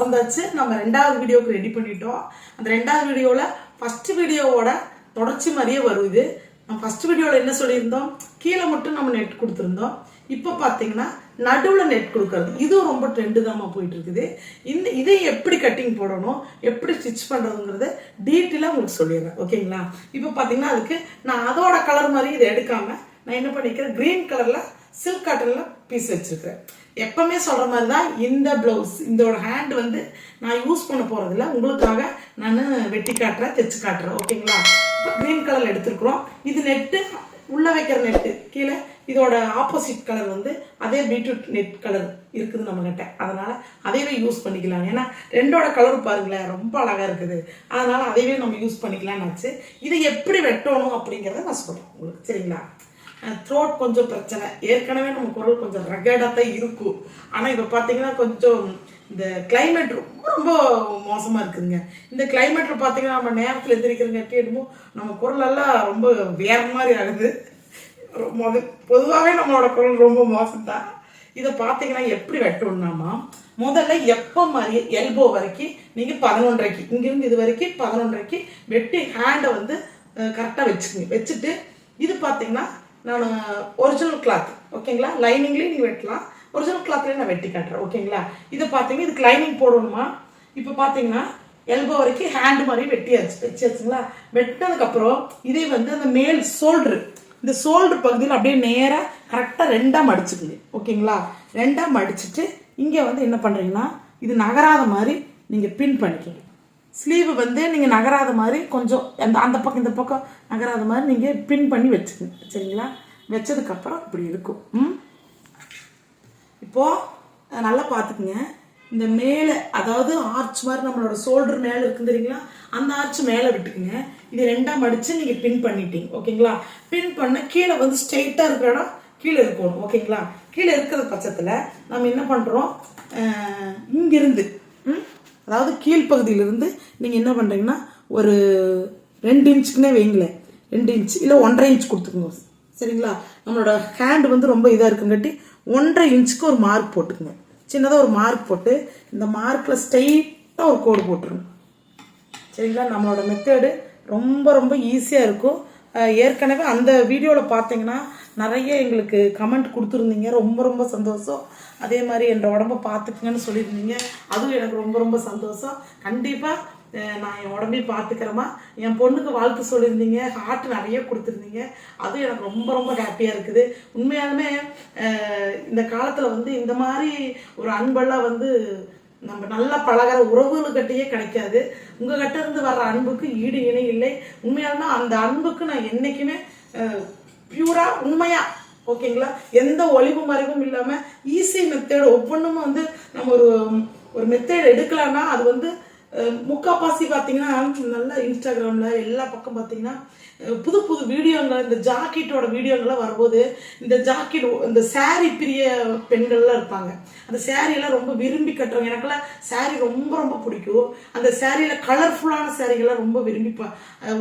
திறந்தாச்சு நம்ம ரெண்டாவது வீடியோக்கு ரெடி பண்ணிட்டோம். அந்த ரெண்டாவது வீடியோவில் ஃபஸ்ட்டு வீடியோவோட தொடர்ச்சி மாதிரியே வருது நம்ம ஃபர்ஸ்ட் வீடியோவில் என்ன சொல்லியிருந்தோம்? கீழே மட்டும் நம்ம நெட் கொடுத்துருந்தோம். இப்போ பார்த்தீங்கன்னா நடுவில் நெட் கொடுக்கறது. இதுவும் ரொம்ப ட்ரெண்டு தாம்மா போயிட்டு இருக்குது இந்த இதை எப்படி கட்டிங் போடணும்? எப்படி ஸ்டிச் பண்ணுறதுங்கிறத டீட்டெயிலாக உங்களுக்கு சொல்லிடுறேன். ஓகேங்களா? இப்போ பார்த்தீங்கன்னா அதுக்கு நான் அதோட கலர் மாதிரி இதை எடுக்காமல் நான் என்ன பண்ணிக்கிறேன்? க்ரீன் கலரில் சில்க் காட்டனில் பீஸ் வச்சுருக்கிறேன். எப்பவுமே சொல்கிற மாதிரி தான் இந்த ப்ளவுஸ் இதோட ஹேண்ட் வந்து நான் யூஸ் பண்ண போகிறதில்ல உங்களுக்காக நான் வெட்டி காட்டுறேன் தைச்சு காட்டுறேன். ஓகேங்களா? இப்போ க்ரீன் கலர் எடுத்துருக்குறோம். இது நெட்டு உள்ளே வைக்கிற நெட்டு கீழே இதோட ஆப்போசிட் கலர் வந்து அதே பீட்ரூட் நெட் கலர் இருக்குது நம்மகிட்ட. அதனால் அதையவே யூஸ் பண்ணிக்கலாம். ஏன்னா ரெண்டோட கலர் பாருங்களேன் ரொம்ப அழகாக இருக்குது. அதனால் அதையவே நம்ம யூஸ் பண்ணிக்கலாம்னு ஆச்சு இதை எப்படி வெட்டணும் அப்படிங்கிறத நான் சொல்கிறேன் உங்களுக்கு சரிங்களா? த்ரோட் கொஞ்சம் பிரச்சனை. ஏற்கனவே நம்ம குரல் கொஞ்சம் ரகடாக தான் இருக்கும். ஆனால் இப்போ பார்த்தீங்கன்னா கொஞ்சம் இந்த கிளைமேட் ரொம்ப ரொம்ப மோசமாக இருக்குதுங்க. இந்த கிளைமேட்டில் பார்த்தீங்கன்னா நம்ம நேரத்தில் எந்திரிக்கிறங்காட்டி என்னமோ நம்ம குரலெல்லாம் ரொம்ப வேற மாதிரி ஆகுது. முத பொதுவாகவே நம்மளோட குரல் ரொம்ப மோசம்தான். இதை பார்த்தீங்கன்னா எப்படி வெட்டணும்னாமா முதல்ல எப்போ மாதிரி எல்போ வரைக்கும் நீங்கள் பதினொன்றரைக்கு இங்கேருந்து இது வரைக்கும் பதினொன்றரைக்கு வெட்டி ஹேண்டை வந்து கரெக்டாக வச்சுக்கோங்க. வச்சுட்டு இது பார்த்தீங்கன்னா நான் ஒரிஜினல் கிளாத் ஓகேங்களா லைனிங்லேயும் நீங்கள் வெட்டலாம். ஒரிஜினல் கிளாத்லேயும் நான் வெட்டி காட்டுறேன் ஓகேங்களா இதை பார்த்தீங்கன்னா இதுக்கு லைனிங் போடணுமா? இப்போ பார்த்தீங்கன்னா எல்போ வரைக்கும் ஹேண்டு மாதிரி வெட்டியாச்சு வச்சியாச்சுங்களா? வெட்டினதுக்கப்புறம் இதே வந்து அந்த மேல் சோல்ட்ரு இந்த சோல்ட்ரு பகுதியில் அப்படியே நேராக கரெக்டாக ரெண்டாக மடிச்சுக்குங்க ஓகேங்களா ரெண்டாக மடிச்சுட்டு இங்கே வந்து என்ன பண்ணுறீங்கன்னா இது நகராத மாதிரி நீங்கள் பின் பண்ணிக்கோங்க. ஸ்லீவ் வந்து நீங்கள் நகராத மாதிரி கொஞ்சம் அந்த அந்த பக்கம் இந்த பக்கம் நகராத மாதிரி நீங்கள் பின் பண்ணி வச்சுக்கணும் சரிங்களா? வச்சதுக்கப்புறம் இப்படி இருக்கும். ம்? இப்போது நல்லா பார்த்துக்குங்க. இந்த மேலே அதாவது ஆர்ச் மாதிரி நம்மளோட ஷோல்டர் மேலே இருக்கு தெரியுங்களா? அந்த ஆர்ச் மேலே விட்டுக்குங்க. இது ரெண்டாம் அடித்து நீங்கள் பின் பண்ணிட்டீங்க. ஓகேங்களா? பின் பண்ண கீழே வந்து ஸ்ட்ரெயிட்டாக இருக்கிற இடம் கீழே இருக்கணும். ஓகேங்களா? கீழே இருக்கிற பட்சத்தில் நம்ம என்ன பண்ணுறோம் இங்கிருந்து ம்? அதாவது கீழ்ப்பகுதியிலிருந்து நீங்கள் என்ன பண்ணுறீங்கன்னா ஒரு ரெண்டு இன்ச்சுக்குன்னே வைங்களேன் ரெண்டு இன்ச் இல்லை ஒன்றரை இன்ச் கொடுத்துக்குங்க. சரிங்களா? நம்மளோட ஹேண்ட் வந்து ரொம்ப இதாக இருக்குங்காட்டி ஒன்றரை இன்ச்சுக்கு ஒரு மார்க் போட்டுக்குங்க. சின்னதாக ஒரு மார்க் போட்டு இந்த மார்க்கில் ஸ்ட்ரைட்டாக ஒரு கோடு போட்டுருங்க. சரிங்களா? நம்மளோட மெத்தேடு ரொம்ப ரொம்ப ஈஸியாக இருக்கும். ஏற்கனவே அந்த வீடியோவில் பார்த்தீங்கன்னா நிறைய எங்களுக்கு கமெண்ட் கொடுத்துருந்தீங்க. ரொம்ப ரொம்ப சந்தோஷம். அதே மாதிரி என்ற உடம்ப பார்த்துக்குங்கன்னு சொல்லியிருந்தீங்க. அதுவும் எனக்கு ரொம்ப ரொம்ப சந்தோஷம். கண்டிப்பாக நான் என் உடம்பையும் பார்த்துக்கிறேமா என் பொண்ணுக்கு வாழ்த்து சொல்லியிருந்தீங்க. ஹார்ட் நிறைய கொடுத்துருந்தீங்க. அதுவும் எனக்கு ரொம்ப ரொம்ப ஹாப்பியாக இருக்குது. உண்மையாலுமே இந்த காலத்தில் வந்து இந்த மாதிரி ஒரு அன்பெல்லாம் வந்து நம்ம நல்லா பழகிற உறவுகளுக்கிட்டேயே கிடைக்காது. உங்ககிட்ட இருந்து வர்ற அன்புக்கு ஈடு இணை இல்லை. உண்மையாலுமே அந்த அன்புக்கு நான் என்றைக்குமே பியூரா உண்மையா? ஓகேங்களா எந்த ஒளிவு மறைவும் இல்லாம ஈஸி மெத்தேடு ஒவ்வொன்றும் வந்து நம்ம ஒரு ஒரு மெத்தேட் எடுக்கலாம்னா அது வந்து முக்கால்வாசி பார்த்தீங்கன்னா நல்லா இன்ஸ்டாகிராமில் எல்லா பக்கம் பார்த்தீங்கன்னா புது புது வீடியோங்கள் இந்த ஜாக்கெட்டோட வீடியோங்கள்லாம் வரும்போது இந்த ஜாக்கெட் இந்த saree பிரிய பெண்கள்லாம் இருப்பாங்க. அந்த சாரியெல்லாம் எல்லாம் ரொம்ப விரும்பி கட்டுறவங்க. எனக்கெல்லாம் saree ரொம்ப ரொம்ப பிடிக்கும். அந்த சாரியில் கலர்ஃபுல்லான சாரீகள்லாம் ரொம்ப விரும்பி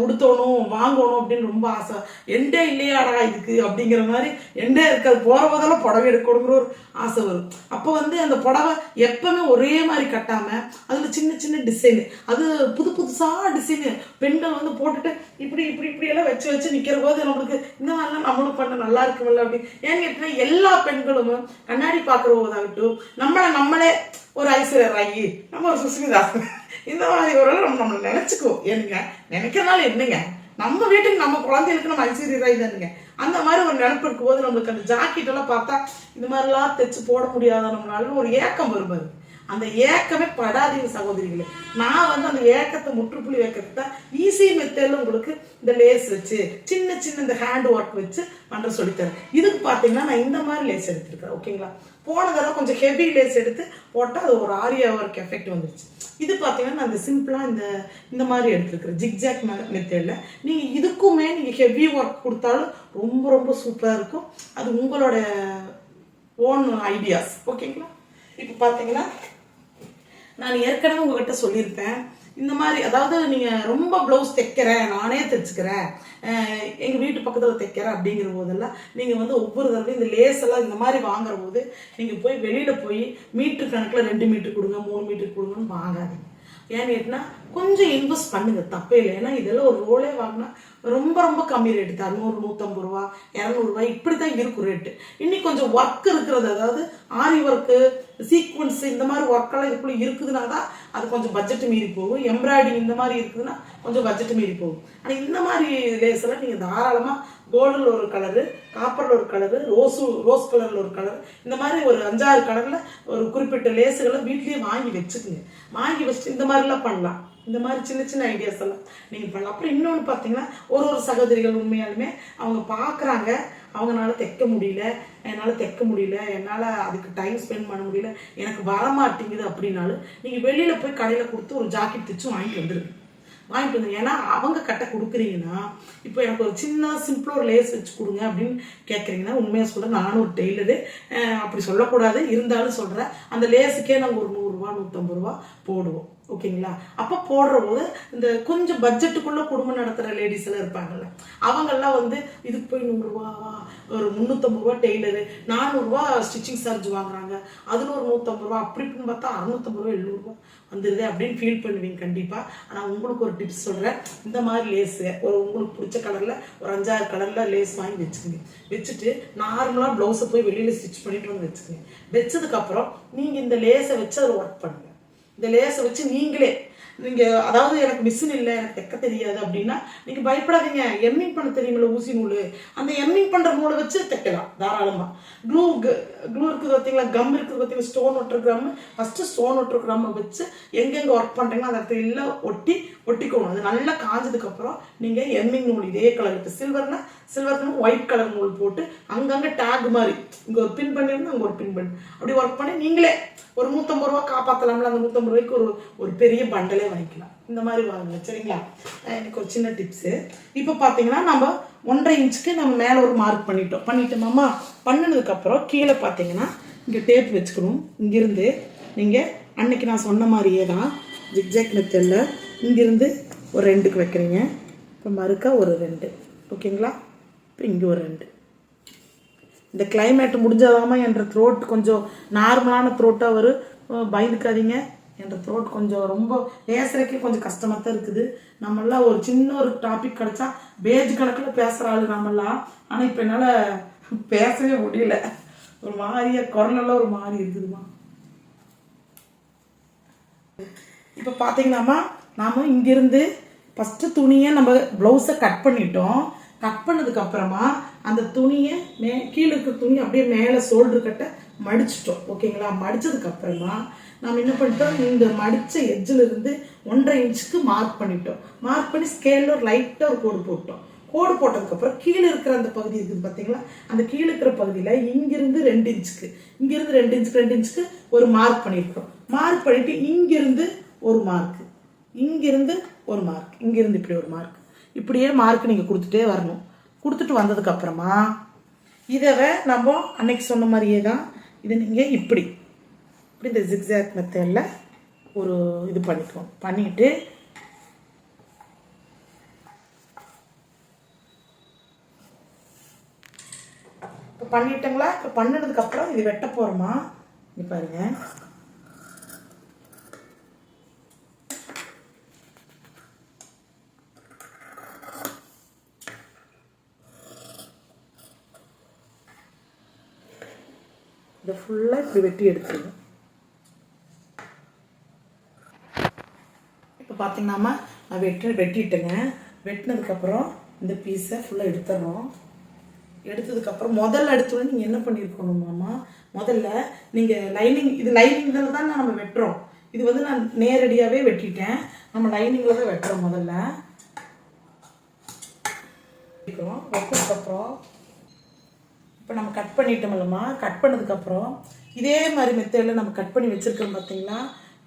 உடுத்தணும் வாங்கணும் அப்படின்னு ரொம்ப ஆசை. எண்டே இல்லையாடா இதுக்கு அப்படிங்கிற மாதிரி எண்டே இருக்காது. போகிற போதெல்லாம் புடவை எடுக்கணுங்கிற ஒரு ஆசை வரும். அப்போ வந்து அந்த புடவை எப்பவுமே ஒரே மாதிரி கட்டாமல் அதில் சின்ன சின்ன டிசைன் டிசைனு அது புது புதுசாக டிசைனு பெண்கள் வந்து போட்டுட்டு இப்படி இப்படி இப்படி எல்லாம் வச்சு வச்சு நிற்கிற போது நம்மளுக்கு இந்த மாதிரிலாம் நம்மளும் பண்ண நல்லா இருக்குமில்ல அப்படின்னு ஏன்னு கேட்டீங்கன்னா எல்லா பெண்களும் கண்ணாடி பார்க்குற போதாகட்டும் நம்மளை நம்மளே ஒரு ஐஸ்வர்யா ராயி நம்ம ஒரு சுஸ்மிதா இந்த மாதிரி ஒரு நம்ம நம்மளை நினச்சிக்குவோம். ஏனுங்க? நினைக்கிறனால என்னங்க? நம்ம வீட்டுக்கு நம்ம குழந்தைகளுக்கு நம்ம ஐஸ்வர்யா ராய் தானுங்க. அந்த மாதிரி ஒரு நினப்பு இருக்கும்போது நம்மளுக்கு அந்த ஜாக்கெட் எல்லாம் பார்த்தா இந்த மாதிரிலாம் தைச்சு போட முடியாத நம்மளால ஒரு ஏக்கம் வருபாரு அந்த ஏக்கமே படாதீங்க சகோதரிகளே. நான் வந்து அந்த ஏக்கத்தை முற்றுப்புள்ளி வைக்கிறது தான் ஈஸி மெத்தேடில் உங்களுக்கு இந்த லேஸ் வச்சு சின்ன சின்ன இந்த ஹேண்ட் ஒர்க் வச்சு பண்ணுற சொல்லித்தரேன். இதுக்கு பார்த்தீங்கன்னா நான் இந்த மாதிரி லேஸ் எடுத்திருக்கிறேன் ஓகேங்களா? போன தடவை கொஞ்சம் ஹெவி லேஸ் எடுத்து போட்டால் அது ஒரு ஆரியா ஒர்க் எஃபெக்ட் வந்துருச்சு. இது பார்த்தீங்கன்னா நான் இந்த சிம்பிளாக இந்த இந்த மாதிரி எடுத்துருக்குறேன் ஜிக்ஜாக் மெத்தேடில் நீங்கள் இதுக்குமே நீங்கள் ஹெவி ஒர்க் கொடுத்தாலும் ரொம்ப ரொம்ப சூப்பராக இருக்கும். அது உங்களோட ஓன் ஐடியாஸ் ஓகேங்களா? இப்போ பார்த்தீங்கன்னா நான் ஏற்கனவே உங்ககிட்ட சொல்லியிருப்பேன். இந்த மாதிரி அதாவது நீங்கள் ரொம்ப ப்ளவுஸ் தைக்கிறேன் நானே தைச்சுக்கிறேன். எங்கள் வீட்டு பக்கத்தில் தைக்கிறேன் அப்படிங்கிற போதெல்லாம் நீங்கள் வந்து ஒவ்வொரு தடவையும் இந்த லேஸ் எல்லாம் இந்த மாதிரி வாங்குற போது நீங்கள் போய் வெளியில் போய் மீட்ரு கணக்கில் ரெண்டு மீட்ரு கொடுங்க மூணு மீட்ரு கொடுங்கன்னு வாங்காதீங்க. ஏன்னு கேட்டினா கொஞ்சம் இன்வெஸ்ட் பண்ணுங்க. தப்பே இல்லை. ஏன்னா இதெல்லாம் ஒரு ரோலே வாங்கினா ரொம்ப ரொம்ப கம்மி ரேட்டு தான் நூறு நூற்றம்பது ரூபா இரநூறுவா இப்படி தான் இருக்கும் ரேட்டு இன்னும் கொஞ்சம் ஒர்க் இருக்கிறது அதாவது ஆரி ஒர்க்கு சீக்வன்ஸ் இந்த மாதிரி ஒர்க்கெல்லாம் இதுக்குள்ள இருக்குதுன்னா தான் அது கொஞ்சம் பட்ஜெட் மீறி போகும். எம்ப்ராய்டிங் இந்த மாதிரி இருக்குதுன்னா கொஞ்சம் பட்ஜெட் மீறி போகும். ஆனால் இந்த மாதிரி லேஸ் நீங்கள் தாராளமாக கோல்டில் ஒரு கலரு காப்பரில் ஒரு கலரு ரோஸு ரோஸ் கலரில் ஒரு கலர் இந்த மாதிரி ஒரு அஞ்சாறு கலரில் ஒரு குறிப்பிட்ட லேஸுகளை வீட்லேயே வாங்கி வச்சுக்குங்க. வாங்கி வச்சுட்டு இந்த மாதிரிலாம் பண்ணலாம். இந்த மாதிரி சின்ன சின்ன ஐடியாஸ் எல்லாம். நீங்கள் பண்ணலாம். அப்புறம் இன்னொன்று பார்த்தீங்கன்னா ஒரு ஒரு சகோதரிகள் உண்மையாலுமே அவங்க பார்க்குறாங்க. அவங்களால தைக்க முடியல. என்னால் தைக்க முடியல. என்னால் அதுக்கு டைம் ஸ்பெண்ட் பண்ண முடியல. எனக்கு வர மாட்டேங்குது அப்படின்னாலும் நீங்கள் வெளியில் போய் கடையில் கொடுத்து ஒரு ஜாக்கெட் தைச்சு வாங்கிட்டு வந்துடுங்க வாங்கிட்டு வந்து ஏன்னா அவங்க கட்ட கொடுக்குறீங்கன்னா இப்போ எனக்கு ஒரு சின்ன சிம்பிளாக ஒரு லேஸ் வச்சு கொடுங்க அப்படின்னு கேட்குறீங்கன்னா உண்மையாக சொல்கிறேன் நானும் ஒரு டெய்லரு அப்படி சொல்லக்கூடாது. இருந்தாலும் சொல்கிறேன் அந்த லேஸுக்கே நாங்கள் ஒரு நூறுரூவா நூற்றம்பது ரூபா போடுவோம். ஓகேங்களா? அப்போ போடுற போது இந்த கொஞ்சம் பட்ஜெட்டுக்குள்ளே குடும்பம் நடத்துகிற லேடிஸ் எல்லாம் இருப்பாங்கல்ல அவங்கெல்லாம் வந்து இதுக்கு போய் நூறுரூவா ஒரு முந்நூற்றம்பது ரூபா டெய்லரு நானூறுரூவா ஸ்டிச்சிங் சார்ஜ் வாங்குறாங்க. அதில் ஒரு நூற்றம்பது ரூபா அப்படி இப்படின்னு பார்த்தா அறுநூத்தம்பது ரூபா எழுநூறுபா வந்துடுது அப்படின்னு ஃபீல் பண்ணுவீங்க கண்டிப்பாக ஆனால் உங்களுக்கு ஒரு டிப்ஸ் சொல்கிறேன் இந்த மாதிரி லேஸு ஒரு உங்களுக்கு பிடிச்ச கலரில் ஒரு அஞ்சாறு கலரில் லேஸ் வாங்கி வச்சுக்கோங்க. வச்சுட்டு நார்மலாக ப்ளவுஸை போய் வெளியில் ஸ்டிச் பண்ணிட்டு வந்து வச்சுக்கோங்க. வச்சதுக்கப்புறம் நீங்கள் இந்த லேஸை வச்சு அதில் ஒர்க் பண்ணுங்க. இந்த லேஸை வச்சு நீங்களே நீங்கள் அதாவது எனக்கு மிஷின் இல்லை எனக்கு தைக்க தெரியாது அப்படின்னா நீங்கள் பயப்படாதீங்க. எம்மிங் பண்ண தெரியுமில்ல ஊசி நூல். அந்த எம்மிங் பண்ணுற நூலை வச்சு தைக்கலாம் தாராளமாக க்ளூ க்ளூ இருக்குது பார்த்தீங்களா? கம் இருக்குது பார்த்தீங்களா? ஸ்டோன் ஒட்டுற கிராம் ஃபஸ்ட்டு ஸ்டோன் ஒட்டுற கிராம் வச்சு எங்கெங்கே ஒர்க் பண்ணுறீங்களோ அந்த இடத்துல எல்லாம் ஒட்டி ஒட்டிக்கணும் அது நல்லா காஞ்சதுக்கப்புறம் நீங்கள் எம்மிங் நூல் இதே கலர் இருக்குது சில்வர்னா சில்வர்னா ஒயிட் கலர் நூல் போட்டு அங்கங்கே டேக் மாதிரி. இங்கே ஒரு பின் பண்ணிருந்தா அங்கே ஒரு பின் பண்ணி. அப்படி ஒர்க் பண்ணி நீங்களே ஒரு நூற்றம்பது ரூபா காப்பாற்றலாம்ல அந்த நூற்றம்பது ரூபாய்க்கு ஒரு ஒரு பெரிய பண்டலே வாங்கிக்கலாம். இந்த மாதிரி வாங்க சரிங்களா? எனக்கு ஒரு சின்ன டிப்ஸு இப்போ பார்த்தீங்கன்னா நம்ம ஒன்றரை இன்ச்சுக்கு நம்ம மேலே ஒரு மார்க் பண்ணிட்டோம். பண்ணிட்டோமாம்மா பண்ணினதுக்கப்புறம் கீழே பார்த்தீங்கன்னா இங்கே டேப் வச்சுக்கணும். இங்கிருந்து நீங்கள் அன்னைக்கு நான் சொன்ன மாதிரியே தான் ஜிக்ஜாக் மெத்தடில் இங்கேருந்து ஒரு ரெண்டுக்கு வைக்கிறீங்க. இப்போ மறுக்கா ஒரு ரெண்டு. ஓகேங்களா? இப்போ இங்கே ஒரு ரெண்டு. இந்த கிளைமேட் முடிஞ்சதாமா என்ற த்ரோட் கொஞ்சம் நார்மலான த்ரோட்டாக வரும். பயந்துக்காதீங்க. என்ற த்ரோட் கொஞ்சம் ரொம்ப பேசுகிறக்கே கொஞ்சம் கஷ்டமாக தான் இருக்குது. நம்மளாம் ஒரு சின்ன ஒரு டாபிக் கிடச்சா பேஜ் கணக்கில் பேசுகிற ஆளு நம்மளாம். ஆனால் இப்போ என்னால் பேசவே முடியல. ஒரு மாதிரியாக குரலெல்லாம் ஒரு மாதிரி இருக்குதுமா. இப்போ பார்த்தீங்கன்னாம்மா நாம் இங்கிருந்து ஃபஸ்ட்டு துணியை நம்ம ப்ளவுஸை கட் பண்ணிட்டோம். கட் பண்ணதுக்கப்புறமா அந்த துணியை மே கீழே இருக்கிற துணி அப்படியே மேலே ஷோல்டர் கட்ட மடிச்சிட்டோம். ஓகேங்களா மடித்ததுக்கப்புறமா நாம் என்ன பண்ணிட்டோம்? இந்த மடித்த எட்ஜில் இருந்து ஒன்றரை இன்ச்சுக்கு மார்க் பண்ணிட்டோம். மார்க் பண்ணி ஸ்கேலில் ஒரு லைட்டாக ஒரு கோடு போட்டோம். கோடு போட்டதுக்கப்புறம் கீழே இருக்கிற அந்த பகுதி இருக்குது பார்த்தீங்களா அந்த கீழே இருக்கிற பகுதியில் இங்கிருந்து ரெண்டு இன்ச்சுக்கு இங்கிருந்து ரெண்டு இன்ச்சுக்கு ரெண்டு இன்ச்சுக்கு ஒரு மார்க் பண்ணியிருக்கோம் மார்க் பண்ணிவிட்டு இங்கிருந்து ஒரு மார்க் இங்கிருந்து ஒரு மார்க் இங்கிருந்து இப்படி ஒரு மார்க் இப்படியே மார்க் நீங்கள் கொடுத்துட்டே வரணும். கொடுத்துட்டு வந்ததுக்கப்புறமா இதை நம்ம அன்னைக்கு சொன்ன மாதிரியே தான் இது நீங்கள் இப்படி. இப்படி இந்த ஜிக்ஸாக் மெத்தடில் ஒரு இது பண்ணிக்குவோம். பண்ணிட்டு இப்போ பண்ணிட்டங்களா? இப்போ பண்ணினதுக்கப்புறம் இது வெட்ட போகிறோமா இங்க பாருங்க. இதை ஃபுல்லாக இப்படி வெட்டி எடுத்துருங்க. இப்போ பார்த்தீங்கன்னா நான் வெட்டி வெட்டிட்டேங்க. வெட்டினதுக்கப்புறம் இந்த பீஸை ஃபுல்லாக எடுத்துடுறோம் எடுத்ததுக்கப்புறம் முதல்ல எடுத்தோடனே நீங்கள் என்ன பண்ணியிருக்கணுமாம்மா முதல்ல நீங்கள் லைனிங் இது லைனிங்கில் தான் நம்ம வெட்டுறோம். இது வந்து நான் நேரடியாகவே வெட்டிட்டேன். நம்ம லைனிங்கில் தான் வெட்டுறோம் முதல்ல. வெட்டிக்கிறோம். வெட்டதுக்கப்புறம் இப்போ நம்ம கட் பண்ணிட்டோம்லம்மா கட் பண்ணதுக்கப்புறம் இதே மாதிரி மெத்தேடில் நம்ம கட் பண்ணி வச்சுருக்கோம் பார்த்தீங்களா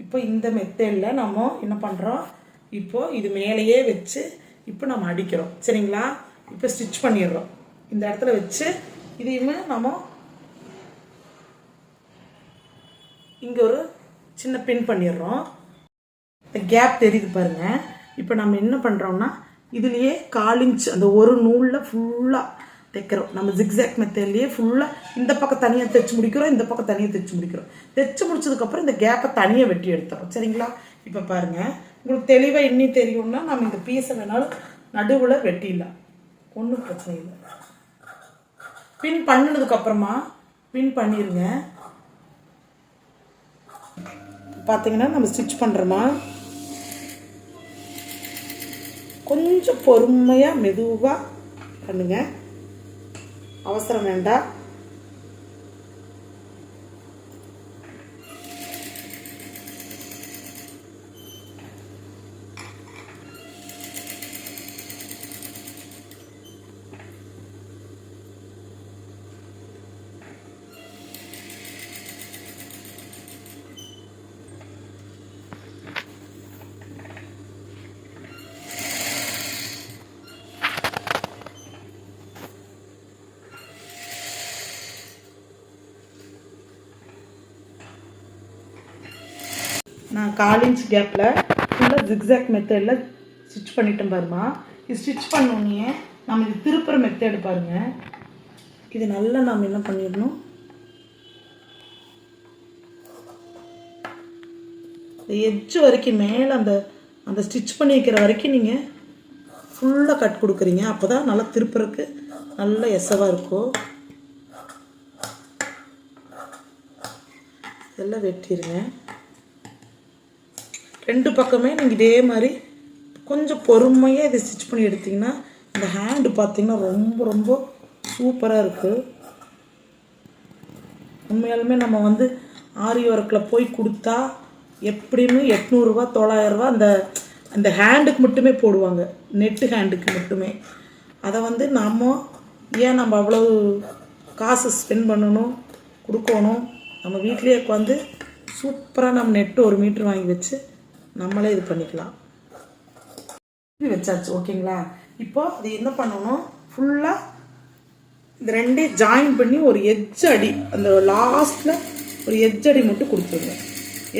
இப்போ இந்த மெத்தேடில் நம்ம என்ன பண்ணுறோம் இப்போ இது மேலேயே வச்சு இப்போ நம்ம அடிக்கிறோம். சரிங்களா? இப்போ ஸ்டிச் பண்ணிடுறோம். இந்த இடத்துல வச்சு இதையுமே நம்ம இங்கே ஒரு சின்ன பின் பண்ணிடுறோம். இந்த கேப் தெரியுது பாருங்க. இப்போ நம்ம என்ன பண்ணுறோம்னா இதுலேயே கால் இன்ச் அந்த ஒரு நூலில் ஃபுல்லாக தைக்கிறோம். நம்ம ஜிக்ஸாக் மெத்தட்லேயே ஃபுல்லாக இந்த பக்கம் தனியாக தைச்சு முடிக்கிறோம் இந்த பக்கம் தனியாக தைச்சு முடிக்கிறோம். தைச்சு முடிச்சதுக்கப்புறம் இந்த கேப்பை தனியாக வெட்டி எடுத்துறோம் சரிங்களா? இப்போ பாருங்கள் உங்களுக்கு தெளிவாக இன்னும் தெரியும்னா நம்ம இந்த பீஸை வேணாலும் நடுவில் வெட்டிடலாம். ஒன்றும் பிரச்சனை இல்லை. பின் பண்ணினதுக்கப்புறமா பின் பண்ணிடுங்க பார்த்தீங்கன்னா நம்ம ஸ்டிச் பண்ணுறோமா கொஞ்சம் பொறுமையாக மெதுவாக பண்ணுங்கள் అవసరమేంట நான் கால் இன்ச் கேப்பில் ஃபுல்லாக ஜிக்ஸாக் மெத்தடில் ஸ்டிச் பண்ணிட்டேன் பாருமா இது ஸ்டிச் பண்ணோன்னே நம்ம இது திருப்புற மெத்தேடு பாருங்கள் இது நல்லா நாம் என்ன பண்ணிடணும்? எஜ்ஜு வரைக்கும் மேலே அந்த அந்த ஸ்டிச் பண்ணி வைக்கிற வரைக்கும் நீங்கள் ஃபுல்லாக கட் கொடுக்குறீங்க. அப்போ தான் நல்லா திருப்புறக்கு நல்ல எசவாக இருக்கும். இதெல்லாம் வெட்டிடுங்க ரெண்டு பக்கமே நீங்கள் இதே மாதிரி கொஞ்சம் பொறுமையாக இதை ஸ்டிச் பண்ணி எடுத்தீங்கன்னா இந்த ஹேண்டு பார்த்தீங்கன்னா ரொம்ப ரொம்ப சூப்பராக இருக்குது உண்மையாலுமே நம்ம வந்து ஆரி ஒர்க்கில் போய் கொடுத்தா எப்படியுமே எட்நூறுரூவா தொள்ளாயிரரூவா அந்த அந்த ஹேண்டுக்கு மட்டுமே போடுவாங்க. நெட்டு ஹேண்டுக்கு மட்டுமே. அதை வந்து நம்ம ஏன் நம்ம அவ்வளவு காசு ஸ்பெண்ட் பண்ணணும் கொடுக்கணும்? நம்ம வீட்டிலேயே உட்காந்து சூப்பராக நம்ம நெட்டு ஒரு மீட்ரு வாங்கி வச்சு நம்மளே இது பண்ணிக்கலாம். வச்சாச்சு ஓகேங்களா? இப்போ அது என்ன பண்ணணும்? ஃபுல்லாக இந்த ரெண்டையும் ஜாயின் பண்ணி ஒரு எஜ் அடி அந்த லாஸ்ட்டில் ஒரு எஜ் அடி மட்டும் கொடுத்துருங்க.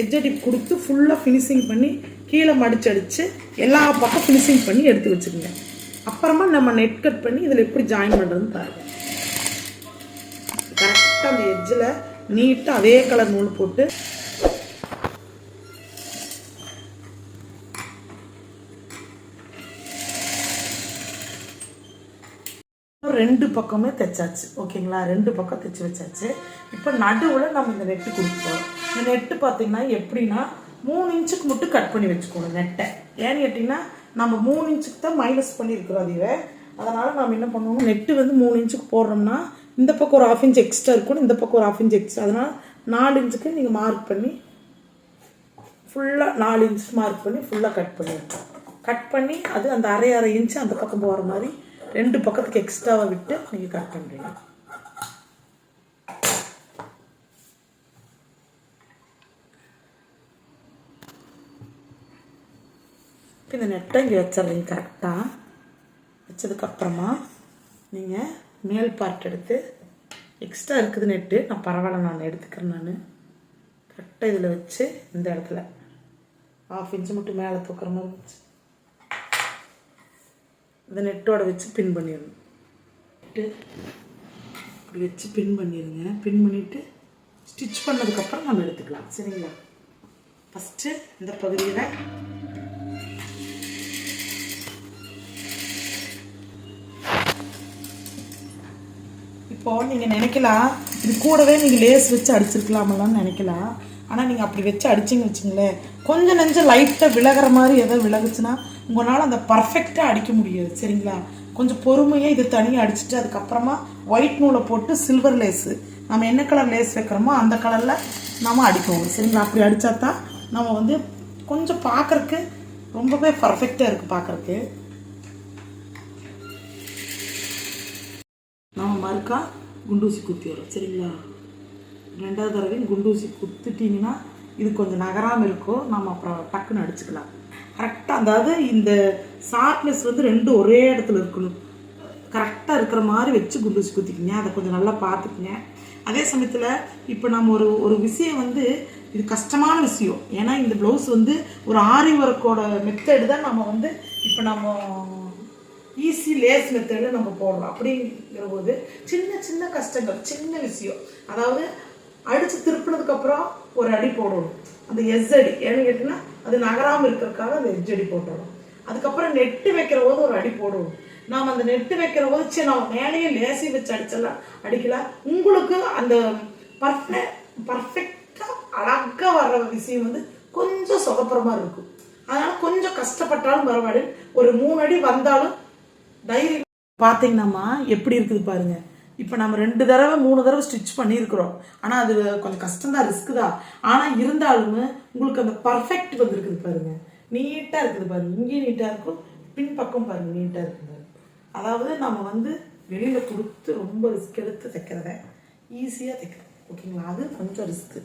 எஜ் அடி கொடுத்து ஃபுல்லாக ஃபினிஷிங் பண்ணி கீழே மடிச்சு அடித்து எல்லா பக்கம் ஃபினிஷிங் பண்ணி எடுத்து வச்சுக்கோங்க. அப்புறமா நம்ம நெட் கட் பண்ணி இதில் எப்படி ஜாயின் பண்ணுறதுன்னு பாருங்கள் கரெக்டாக அந்த எஜ்ஜில் நீட்டாக அதே கலர் நூல் போட்டு ரெண்டு பக்கமே தைச்சாச்சு. ஓகேங்களா? ரெண்டு பக்கம் தைச்சு வச்சாச்சு. இப்போ நடுவில் நம்ம இந்த நெட்டு கொடுப்போம் இந்த நெட்டு பார்த்தீங்கன்னா எப்படின்னா மூணு இன்ச்சுக்கு மட்டும் கட் பண்ணி வச்சுக்கணும் நெட்டை. ஏன்னு கேட்டிங்கன்னா நம்ம மூணு இன்ச்சுக்கு தான் மைனஸ் பண்ணியிருக்கிறோம் அதுவே. அதனால் நம்ம என்ன பண்ணுவோம் நெட்டு வந்து மூணு இன்ச்சுக்கு போடுறோம்னா இந்த பக்கம் ஒரு ஆஃப் இன்ச் எக்ஸ்ட்ரா இருக்கணும் இந்த பக்கம் ஒரு ஆஃப் இன்ச் எக்ஸ்ட்ரா அதனால் நாலு இன்ச்சுக்கு நீங்கள் மார்க் பண்ணி ஃபுல்லாக நாலு இன்ச் மார்க் பண்ணி ஃபுல்லாக கட் பண்ணிடுவோம் கட் பண்ணி அது அந்த அரை அரை இன்ச்சு அந்த பக்கம் போகிற மாதிரி ரெண்டு பக்கத்துக்கு எக்ஸ்ட்ராவை விட்டு நீங்கள் கட் பண்ணுறீங்க இப்போ இந்த நெட்டை இங்கே வச்சிடுறீங்க கரெக்டாக வச்சதுக்கப்புறமா நீங்கள் மேல் பார்ட் எடுத்து எக்ஸ்ட்ரா இருக்குது நெட்டு நான் பரவாயில்ல நான் எடுத்துக்கிறேன் நான். கரெக்டாக இதில் வச்சு இந்த இடத்துல. ஆஃப் இன்ச்சு மட்டும் மேலே தூக்குற மாதிரி வச்சு. அதை நெட்டோட வச்சு பின் பண்ணிடணும். நெட்டு இப்படி வச்சு பின் பண்ணிடுங்க. பின் பண்ணிவிட்டு ஸ்டிச் பண்ணதுக்கப்புறம் நம்ம எடுத்துக்கலாம். சரிங்களா? ஃபஸ்ட்டு இந்த பகுதியில் இப்போது நீங்கள் நினைக்கலாம் இது கூடவே நீங்கள் லேஸ் வச்சு அடிச்சிருக்கலாமலாம்னு நினைக்கலாம். ஆனால் நீங்கள் அப்படி வச்சு அடிச்சிங்க வச்சுங்களேன் கொஞ்சம் நெஞ்சம் லைட்டாக விலகிற மாதிரி எதோ விலகுச்சுன்னா உங்களால் அந்த பர்ஃபெக்டாக அடிக்க முடியாது சரிங்களா? கொஞ்சம் பொறுமையாக இது தனியாக அடிச்சுட்டு அதுக்கப்புறமா ஒயிட் நூலை போட்டு சில்வர் லேஸு நம்ம என்ன கலர் லேஸ் வைக்கிறோமோ அந்த கலரில் நம்ம அடிக்கணும் சரிங்களா? அப்படி அடித்தா தான் நம்ம வந்து கொஞ்சம் பார்க்குறக்கு ரொம்பவே பர்ஃபெக்டாக இருக்குது பார்க்குறக்கு நம்ம மறுக்கா குண்டூசி குத்தி வரும் சரிங்களா? ரெண்டாவது தடவையும் குண்டூசி குத்துட்டிங்கன்னா இது கொஞ்சம் நகராமல் இருக்கும் நம்ம அப்புறம் டக்குன்னு அடிச்சுக்கலாம். கரெக்டாக அதாவது இந்த ஷார்ப்னஸ் வந்து ரெண்டும் ஒரே இடத்துல இருக்கணும். கரெக்டாக இருக்கிற மாதிரி வச்சு குண்டூசி குத்திக்கிங்க. அதை கொஞ்சம் நல்லா பார்த்துக்குங்க. அதே சமயத்தில் இப்போ நம்ம ஒரு ஒரு விஷயம் வந்து இது கஷ்டமான விஷயம். ஏன்னா இந்த ப்ளவுஸ் வந்து ஒரு ஆரி ஒர்க்கோட மெத்தடு தான் நம்ம வந்து இப்போ நம்ம ஈஸி லேஸ் மெத்தடில் நம்ம போடுறோம் அப்படிங்கிற போது சின்ன சின்ன கஷ்டங்கள் சின்ன விஷயம். அதாவது அடித்து திருப்பினதுக்கப்புறம் ஒரு அடி போடணும். அந்த எஸ் அடி. ஏன்னு கேட்டிங்கன்னா அது நகராமல் இருக்கிறதுக்காக அந்த எஜ் அடி போட்டுறோம் அதுக்கப்புறம் நெட்டு வைக்கிற போது ஒரு அடி போடுவோம் நாம் அந்த நெட்டு வைக்கிற போது சரி நம்ம மேலேயே லேசி வச்சு அடிச்சலாம் அடிக்கலாம் உங்களுக்கு அந்த பர்ஃபெக்ட் பர்ஃபெக்டாக அழகாக வர்ற விஷயம் வந்து கொஞ்சம் சொதப்புறமா இருக்கும். அதனால கொஞ்சம் கஷ்டப்பட்டாலும் பரவாயில்ல. ஒரு மூணு அடி வந்தாலும் தைரியம். பார்த்தீங்கன்னாம்மா எப்படி இருக்குது பாருங்கள் இப்போ நம்ம ரெண்டு தடவை மூணு தடவை ஸ்டிச் பண்ணியிருக்கிறோம். ஆனால் அது கொஞ்சம் கஷ்டம்தான் ரிஸ்க் தான் ஆனால் இருந்தாலுமே உங்களுக்கு அந்த பர்ஃபெக்ட் வந்துருக்குது பாருங்க. நீட்டாக இருக்குது பாருங்க. இங்கேயும் நீட்டாக இருக்கும் பின்பக்கம் பாருங்க நீட்டாக இருக்குது அதாவது நம்ம வந்து வெளியில் கொடுத்து ரொம்ப ரிஸ்க் எடுத்து தைக்கிறத ஈஸியாக தைக்கிறோம். ஓகேங்களா அது கொஞ்சம் ரிஸ்க்கு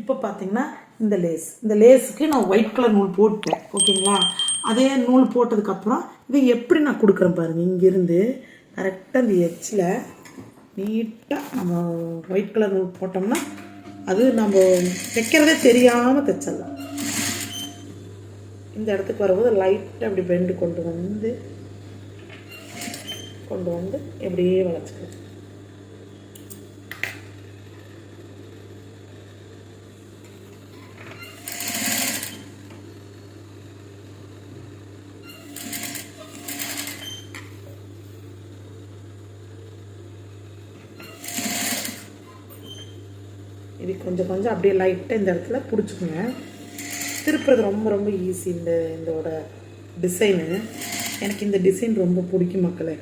இப்போ பார்த்தீங்கன்னா இந்த லேஸ் இந்த லேஸுக்கு நான் ஒயிட் கலர் நூல் போட்டேன் ஓகேங்களா அதே நூல் போட்டதுக்கப்புறம் இதை எப்படி நான் கொடுக்குறேன் பாருங்கள் இங்கேருந்து கரெக்டாக இந்த எச்சில் நீட்டாக நம்ம ஒயிட் கலர் நூல் போட்டோம்னா அது நம்ம தைக்கிறதே தெரியாமல் தைச்சிடலாம். இந்த இடத்துக்கு வரும்போது லைட்டாக அப்படி பெண்டு கொண்டு வந்து கொண்டு வந்து எப்படியே வளைச்சிக்கலாம். இது கொஞ்சம் கொஞ்சம் அப்படியே லைட்டாக இந்த இடத்துல பிடிச்சிக்கோங்க. திருப்புறது ரொம்ப ரொம்ப ஈஸி இந்த இதோட டிசைனு எனக்கு இந்த டிசைன் ரொம்ப பிடிக்கும் மக்களே.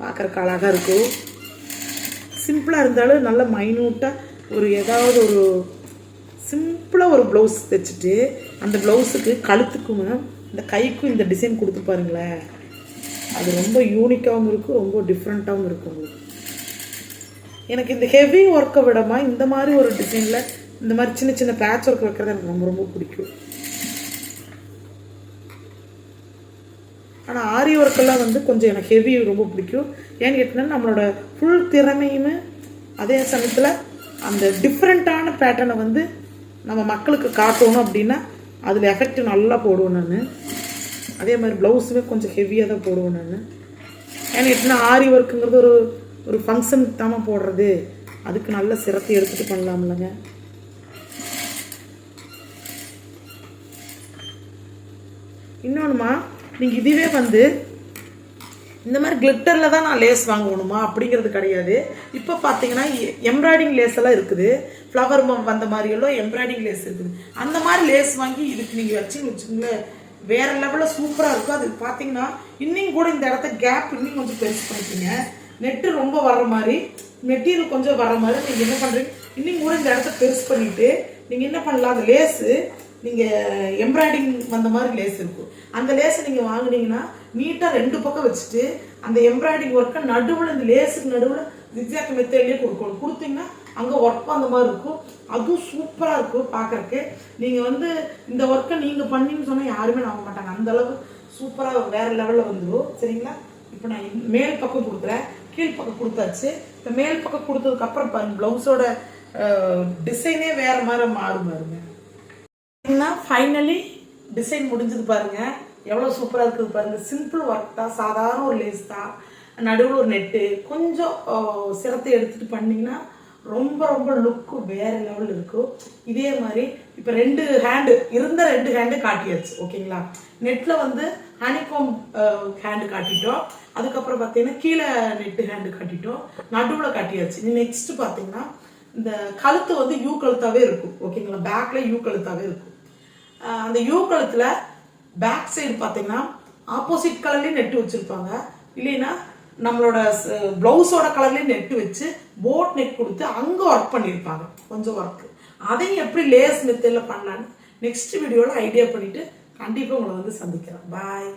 பார்க்குறக்கு அழகாக இருக்கும் சிம்பிளாக இருந்தாலும் நல்ல மைனூட்டாக ஒரு ஏதாவது ஒரு சிம்பிளாக ஒரு ப்ளவுஸ் தைச்சிட்டு அந்த ப்ளவுஸுக்கு கழுத்துக்கும் இந்த கைக்கும் இந்த டிசைன் கொடுத்து பாருங்களேன். அது ரொம்ப யூனிக்காகவும் இருக்கும் ரொம்ப டிஃப்ரெண்ட்டாகவும் இருக்கும் உங்களுக்கு. எனக்கு இந்த ஹெவி ஒர்க்கை விடமா இந்த மாதிரி ஒரு டிசைனில் இந்த மாதிரி சின்ன சின்ன பேட்ச் ஒர்க் வைக்கிறது எனக்கு ரொம்ப ரொம்ப பிடிக்கும். ஆனால் ஆரி ஒர்க்கெல்லாம் வந்து கொஞ்சம் எனக்கு ஹெவி ரொம்ப பிடிக்கும். ஏன்னு கேட்டிங்கன்னா நம்மளோட ஃபுல் திறமையுமே அதே சமயத்தில் அந்த டிஃப்ரெண்ட்டான பேட்டர்னை வந்து நம்ம மக்களுக்கு காட்டணும் அப்படின்னா அதில் எஃபெக்ட் நல்லா போடுவேன் நான். அதே மாதிரி ப்ளவுஸுமே கொஞ்சம் ஹெவியாக தான் போடுவேன் நான். ஏன்னு கேட்டிங்கன்னா ஆரி ஒர்க்குங்கிறது ஒரு ஒரு ஃபங்க்ஷனுக்கு தாம போடுறது. அதுக்கு நல்ல சிரத்தை எடுத்துகிட்டு பண்ணலாம்லங்க. இன்னொன்றுமா நீங்கள் இதுவே வந்து இந்த மாதிரி கிளிட்டரில் தான் நான் லேஸ் வாங்கணுமா? அப்படிங்கிறது கிடையாது. இப்போ பார்த்தீங்கன்னா எம்ப்ராய்டிங் லேஸ் எல்லாம் இருக்குது. ஃப்ளவர் வந்த மாதிரியெல்லாம் எம்ப்ராய்டிங் லேஸ் இருக்குது. அந்த மாதிரி லேஸ் வாங்கி இதுக்கு நீங்கள் வச்சுன்னு வச்சுங்களேன் வேறு லெவலில் சூப்பராக இருக்கும். அது பார்த்தீங்கன்னா இன்னும் கூட இந்த இடத்த கேப் இன்னும் கொஞ்சம் பெருசு பண்ணிக்கோங்க. நெட்டு ரொம்ப வர்ற மாதிரி மெட்டீரியல் கொஞ்சம் வர்ற மாதிரி நீங்கள் என்ன பண்ணுறீங்க இன்னும் கூட இந்த இடத்த பெருசு பண்ணிவிட்டு நீங்கள் என்ன பண்ணலாம்? அந்த லேஸு நீங்கள் எம்ப்ராய்டிங் வந்த மாதிரி லேஸ் இருக்கும். அந்த லேஸை நீங்கள் வாங்கினீங்கன்னா நீட்டாக ரெண்டு பக்கம் வச்சுட்டு அந்த எம்ப்ராய்டிங் ஒர்க்கை நடுவில் இந்த லேஸுக்கு நடுவில் ஜிக்ஸாக் மெத்தட்லேயே கொடுக்கணும். கொடுத்தீங்கன்னா அங்கே ஒர்க் அந்த மாதிரி இருக்கும். அதுவும் சூப்பராக இருக்கும் பார்க்கறக்கு நீங்கள் வந்து இந்த ஒர்க்கை நீங்கள் பண்ணீங்கன்னு சொன்னால் யாருமே நம்ப மாட்டாங்க. அந்தளவு சூப்பராக வேறு லெவலில் வந்துடும் சரிங்களா? இப்போ நான் மேல் பக்கம் கொடுக்குறேன். கீழ் பக்கம் கொடுத்தாச்சு. இப்போ மேல் பக்கம் கொடுத்ததுக்கப்புறம் பாருங்க ப்ளவுஸோட டிசைனே வேறு மாதிரி மாறும் பாருங்க. பார்த்தீங்கன்னா ஃபைனலி டிசைன் முடிஞ்சது பாருங்க. எவ்வளோ சூப்பராக இருக்குது பாருங்க. சிம்பிள் ஒர்க் தான். சாதாரண ஒரு லேஸ் தான். நடுவில் ஒரு நெட்டு கொஞ்சம் சிரத்தை எடுத்துட்டு பண்ணிங்கன்னா ரொம்ப ரொம்ப லுக்கு வேற லெவல் இருக்கும் இதே மாதிரி இப்போ ரெண்டு ஹேண்டு இருந்த ரெண்டு ஹேண்டு காட்டியாச்சு ஓகேங்களா? நெட்டில் வந்து ஹனிகோம் ஹேண்டு காட்டிட்டோம். அதுக்கப்புறம் பார்த்தீங்கன்னா கீழே நெட்டு ஹேண்டு காட்டிட்டோம். நடுவில் காட்டியாச்சு. நெக்ஸ்ட் பார்த்தீங்கன்னா இந்த கழுத்து வந்து யூ கழுத்தாகவே இருக்கும் ஓகேங்களா? பேக்கில் யூ கழுத்தாகவே இருக்கும். அந்த யூ கழுத்தில் பேக் சைடு பார்த்தீங்கன்னா ஆப்போசிட் கலர்லேயும் நெட்டு வச்சுருப்பாங்க. இல்லைன்னா நம்மளோட ப்ளவுஸோட கலர்லேயும் நெட்டு வச்சு போட் நெட் கொடுத்து அங்கே ஒர்க் பண்ணியிருப்பாங்க. கொஞ்சம் ஒர்க் அதையும் எப்படி லேஸ் மெத்தடில் பண்ணலான்னு நெக்ஸ்ட் வீடியோவில் ஐடியா பண்ணிட்டு கண்டிப்பாக உங்களை வந்து சந்திக்கிறேன். பாய்